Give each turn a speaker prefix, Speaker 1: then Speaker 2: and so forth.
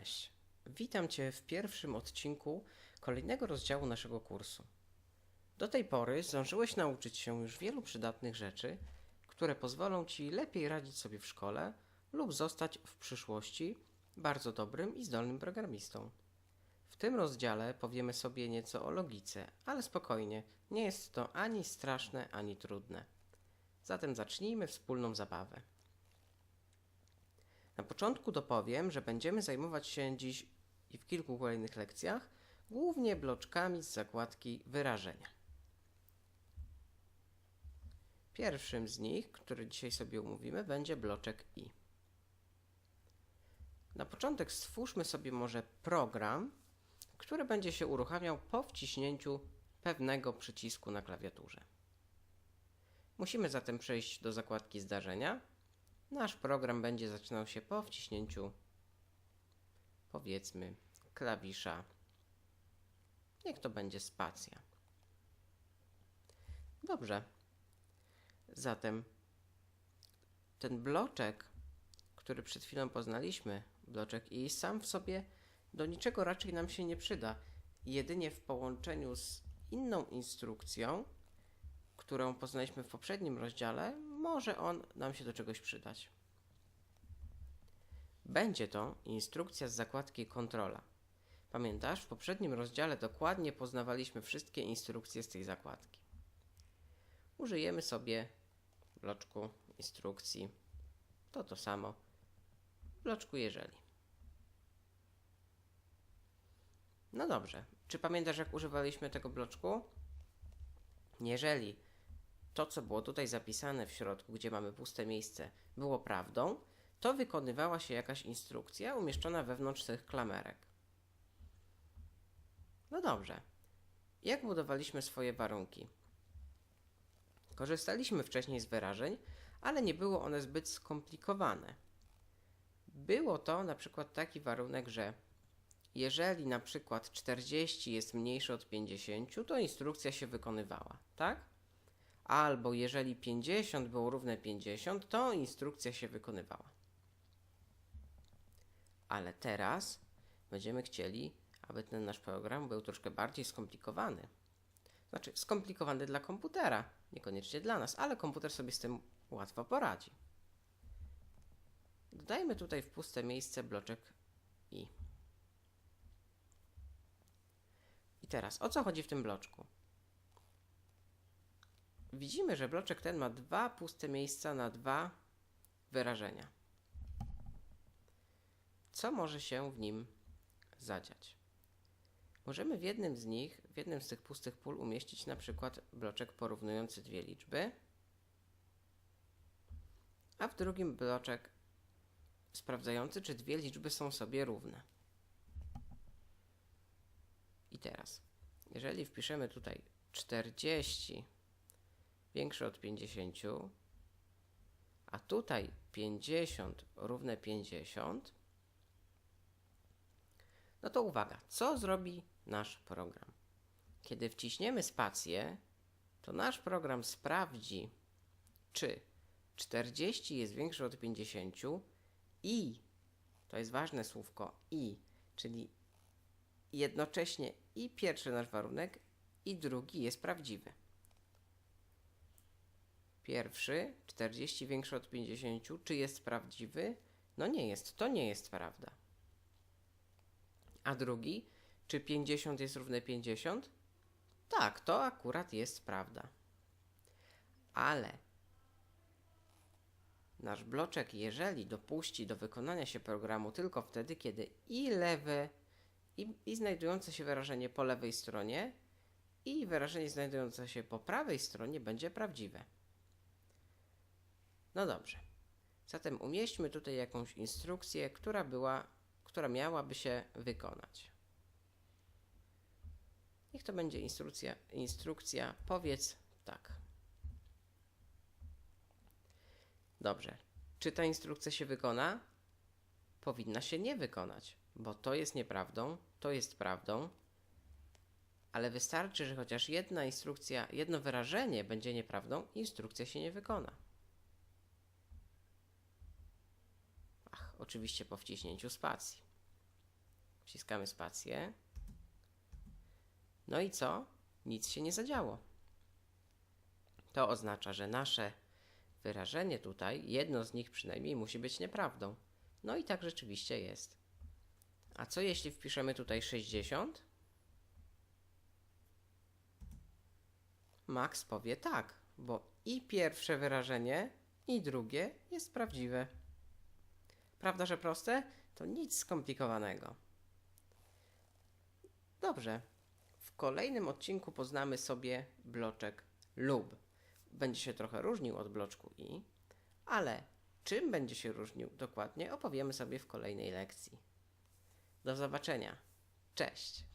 Speaker 1: Cześć. Witam Cię w pierwszym odcinku kolejnego rozdziału naszego kursu. Do tej pory zdążyłeś nauczyć się już wielu przydatnych rzeczy, które pozwolą Ci lepiej radzić sobie w szkole lub zostać w przyszłości bardzo dobrym i zdolnym programistą. W tym rozdziale powiemy sobie nieco o logice, ale spokojnie, nie jest to ani straszne, ani trudne. Zatem zacznijmy wspólną zabawę. Na początku dopowiem, że będziemy zajmować się dziś i w kilku kolejnych lekcjach głównie bloczkami z zakładki wyrażenia. Pierwszym z nich, który dzisiaj sobie umówimy, będzie bloczek i. Na początek stwórzmy sobie może program, który będzie się uruchamiał po wciśnięciu pewnego przycisku na klawiaturze. Musimy zatem przejść do zakładki zdarzenia. Nasz program będzie zaczynał się po wciśnięciu, powiedzmy, klawisza. Niech to będzie spacja. Dobrze. Zatem ten bloczek, który przed chwilą poznaliśmy, bloczek i sam w sobie do niczego raczej nam się nie przyda. Jedynie w połączeniu z inną instrukcją, którą poznaliśmy w poprzednim rozdziale, może on nam się do czegoś przydać. Będzie to instrukcja z zakładki kontrola. Pamiętasz, w poprzednim rozdziale dokładnie poznawaliśmy wszystkie instrukcje z tej zakładki. Użyjemy sobie bloczku instrukcji. To to samo. Bloczku jeżeli. No dobrze. Czy pamiętasz, jak używaliśmy tego bloczku? Jeżeli to, co było tutaj zapisane w środku, gdzie mamy puste miejsce, było prawdą, to wykonywała się jakaś instrukcja umieszczona wewnątrz tych klamerek. No dobrze. Jak budowaliśmy swoje warunki? Korzystaliśmy wcześniej z wyrażeń, ale nie było one zbyt skomplikowane. Było to na przykład taki warunek, że jeżeli na przykład 40 jest mniejsze od 50, to instrukcja się wykonywała, tak? Albo jeżeli 50 było równe 50, to instrukcja się wykonywała. Ale teraz będziemy chcieli, aby ten nasz program był troszkę bardziej skomplikowany. Znaczy, skomplikowany dla komputera, niekoniecznie dla nas, ale komputer sobie z tym łatwo poradzi. Dodajmy tutaj w puste miejsce bloczek i. I teraz, o co chodzi w tym bloczku? Widzimy, że bloczek ten ma dwa puste miejsca na dwa wyrażenia. Co może się w nim zadziać? Możemy w jednym z nich, w jednym z tych pustych pól umieścić na przykład bloczek porównujący dwie liczby, a w drugim bloczek sprawdzający, czy dwie liczby są sobie równe. I teraz, jeżeli wpiszemy tutaj 40 większe od 50, a tutaj 50 równe 50, no to uwaga, co zrobi nasz program? Kiedy wciśniemy spację, to nasz program sprawdzi, czy 40 jest większe od 50 i, to jest ważne słówko, i, czyli jednocześnie i pierwszy nasz warunek, i drugi jest prawdziwy. Pierwszy, 40 większe od 50, czy jest prawdziwy? No nie jest, to nie jest prawda. A drugi, czy 50 jest równe 50? Tak, to akurat jest prawda. Ale nasz bloczek, jeżeli dopuści do wykonania się programu tylko wtedy, kiedy i lewe, i, i znajdujące się wyrażenie po lewej stronie, i wyrażenie znajdujące się po prawej stronie będzie prawdziwe. No dobrze. Zatem umieśćmy tutaj jakąś instrukcję, która była, która miałaby się wykonać. Niech to będzie instrukcja, instrukcja powiedz tak. Dobrze. Czy ta instrukcja się wykona? Powinna się nie wykonać, bo to jest nieprawdą, to jest prawdą, ale wystarczy, że chociaż jedna instrukcja, jedno wyrażenie będzie nieprawdą, instrukcja się nie wykona. Oczywiście po wciśnięciu spacji. Wciskamy spację. No i co? Nic się nie zadziało. To oznacza, że nasze wyrażenie tutaj, jedno z nich przynajmniej, musi być nieprawdą. No i tak rzeczywiście jest. A co jeśli wpiszemy tutaj 60? Max powie tak, bo i pierwsze wyrażenie, i drugie jest prawdziwe. Prawda, że proste? To nic skomplikowanego. Dobrze. W kolejnym odcinku poznamy sobie bloczek lub. Będzie się trochę różnił od bloczku i, ale czym będzie się różnił dokładnie opowiemy sobie w kolejnej lekcji. Do zobaczenia. Cześć.